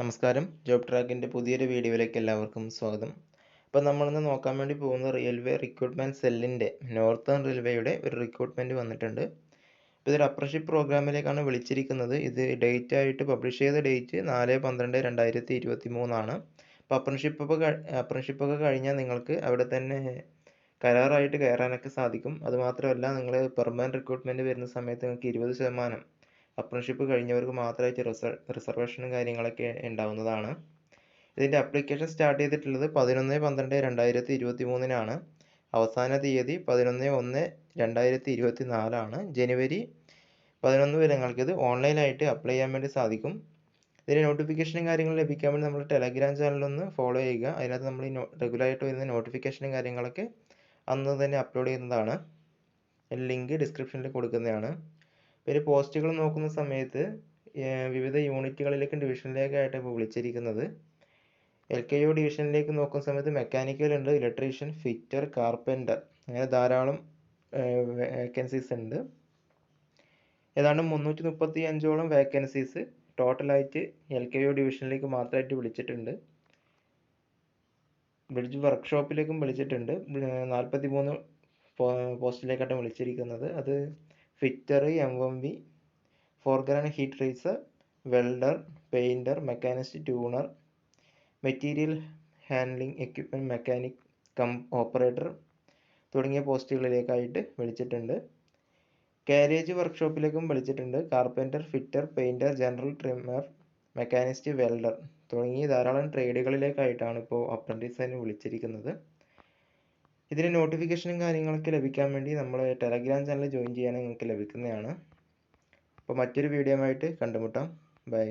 നമസ്കാരം. ജോബ് ട്രാക്കിന്റെ പുതിയൊരു വീഡിയോയിലേക്ക് എല്ലാവർക്കും സ്വാഗതം. അപ്പോൾ നമ്മളിന്ന് നോക്കാൻ വേണ്ടി പോകുന്ന റെയിൽവേ റിക്രൂട്ട്മെന്റ് സെല്ലിന്റെ നോർത്തേൺ റെയിൽവേയുടെ ഒരു റിക്രൂട്ട്മെന്റ് വന്നിട്ടുണ്ട്. ഇപ്പോൾ ഇതൊരു അപ്രഷിപ്പ് പ്രോഗ്രാമിലേക്കാണ് വിളിച്ചിരിക്കുന്നത്. ഇത് ഡേറ്റ് ആയിട്ട് പബ്ലിഷ് ചെയ്ത ഡേറ്റ് നാല് പന്ത്രണ്ട് രണ്ടായിരത്തി ഇരുപത്തി മൂന്നാണ് അപ്പോൾ അപ്രൻഷിപ്പ് ഒക്കെ അപ്രൻഷിപ്പ് ഒക്കെ കഴിഞ്ഞാൽ നിങ്ങൾക്ക് അവിടെ തന്നെ കരാറായിട്ട് കയറാനൊക്കെ സാധിക്കും. അതുമാത്രമല്ല നിങ്ങൾ പെർമനന്റ് റിക്രൂട്ട്മെന്റ് വരുന്ന സമയത്ത് നിങ്ങൾക്ക് ഇരുപത് ശതമാനം അപ്രൻഷിപ്പ് കഴിഞ്ഞവർക്ക് മാത്രമായിട്ട് റിസർ റിസർവേഷനും കാര്യങ്ങളൊക്കെ ഉണ്ടാവുന്നതാണ്. ഇതിന്റെ അപ്ലിക്കേഷൻ സ്റ്റാർട്ട് ചെയ്തിട്ടുള്ളത് പതിനൊന്ന് പന്ത്രണ്ട് രണ്ടായിരത്തി ഇരുപത്തി മൂന്നിനാണ് അവസാന തീയതി പതിനൊന്ന് ഒന്ന് രണ്ടായിരത്തി ഇരുപത്തി നാലാണ് ജനുവരി പതിനൊന്ന് വരെ നിങ്ങൾക്ക് ഇത് ഓൺലൈനായിട്ട് അപ്ലൈ ചെയ്യാൻ വേണ്ടി സാധിക്കും. ഇതിന്റെ നോട്ടിഫിക്കേഷനും കാര്യങ്ങളും ലഭിക്കാൻ വേണ്ടി നമ്മൾ ടെലഗ്രാം ചാനലൊന്ന് ഫോളോ ചെയ്യുക. അതിനകത്ത് നമ്മൾ ഈ റെഗുലറായിട്ട് വരുന്ന നോട്ടിഫിക്കേഷനും കാര്യങ്ങളൊക്കെ അന്ന് തന്നെ അപ്ലോഡ് ചെയ്യുന്നതാണ്. ലിങ്ക് ഡിസ്ക്രിപ്ഷനിൽ കൊടുക്കുന്നതാണ്. പിന്നെ പോസ്റ്റുകൾ നോക്കുന്ന സമയത്ത് വിവിധ യൂണിറ്റുകളിലേക്കും ഡിവിഷനിലേക്കായിട്ട് ഇപ്പോൾ വിളിച്ചിരിക്കുന്നത്. എൽ കെ യു ഡിവിഷനിലേക്ക് നോക്കുന്ന സമയത്ത് മെക്കാനിക്കൽ ഉണ്ട് ഇലക്ട്രീഷ്യൻ ഫിറ്റർ കാർപ്പന്റർ അങ്ങനെ ധാരാളം വേക്കൻസീസ് ഉണ്ട്. ഏതാണ്ട് മുന്നൂറ്റി മുപ്പത്തി അഞ്ചോളം വേക്കൻസീസ് ടോട്ടലായിട്ട് എൽ കെ യു ഡിവിഷനിലേക്ക് മാത്രമായിട്ട് വിളിച്ചിട്ടുണ്ട്. ബ്രിഡ്ജ് വർക്ക്ഷോപ്പിലേക്കും വിളിച്ചിട്ടുണ്ട്. നാൽപ്പത്തി മൂന്ന് പോസ്റ്റിലേക്കാണ് വിളിച്ചിരിക്കുന്നത്. അത് fitter M M V ഫോർഗ്രാൻ heat treater welder painter machinist tuner material handling equipment mechanic cum operator തുടങ്ങിയ പോസ്റ്റുകളിലേക്കായിട്ട് വിളിച്ചിട്ടുണ്ട്. കാരേജ് വർക്ക്ഷോപ്പിലേക്കും വിളിച്ചിട്ടുണ്ട്. Carpenter fitter painter general trimmer machinist welder തുടങ്ങി ധാരാളം ട്രേഡുകളിലേക്കായിട്ടാണ് ഇപ്പോൾ അപ്രന്റീസിനെ വിളിച്ചിരിക്കുന്നത്. ഇതിന് നോട്ടിഫിക്കേഷനും കാര്യങ്ങളൊക്കെ ലഭിക്കാൻ വേണ്ടി നമ്മൾ ടെലഗ്രാം ചാനൽ ജോയിൻ ചെയ്യാനും നിങ്ങൾക്ക് ലഭിക്കുന്നതാണ്. അപ്പോൾ മറ്റൊരു വീഡിയോയുമായിട്ട് കണ്ടുമുട്ടാം. ബൈ